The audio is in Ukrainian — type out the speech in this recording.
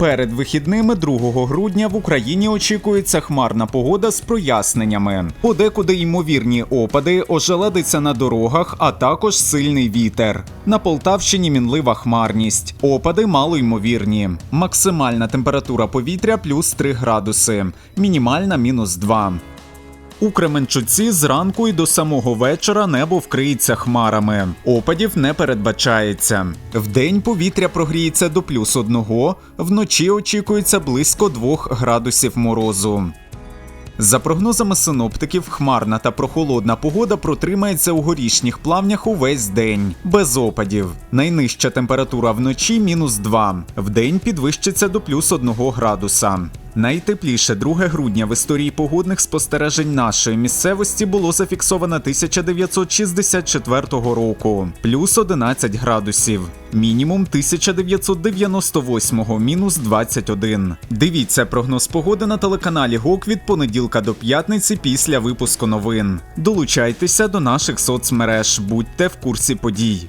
Перед вихідними 2 грудня в Україні очікується хмарна погода з проясненнями. Подекуди ймовірні опади, ожеледиться на дорогах, а також сильний вітер. На Полтавщині мінлива хмарність. Опади малоймовірні. Максимальна температура повітря плюс 3 градуси, мінімальна мінус 2. У Кременчуці зранку і до самого вечора небо вкриється хмарами. Опадів не передбачається. Вдень повітря прогріється до плюс одного, вночі очікується близько 2 градусів морозу. За прогнозами синоптиків, хмарна та прохолодна погода протримається у горішніх плавнях увесь день, без опадів. Найнижча температура вночі мінус 2, вдень підвищиться до плюс 1 градуса. Найтепліше 2 грудня в історії погодних спостережень нашої місцевості було зафіксовано 1964 року, плюс 11 градусів. Мінімум 1998 мінус 21. Дивіться прогноз погоди на телеканалі ГОК від понеділка до п'ятниці після випуску новин. Долучайтеся до наших соцмереж, будьте в курсі подій.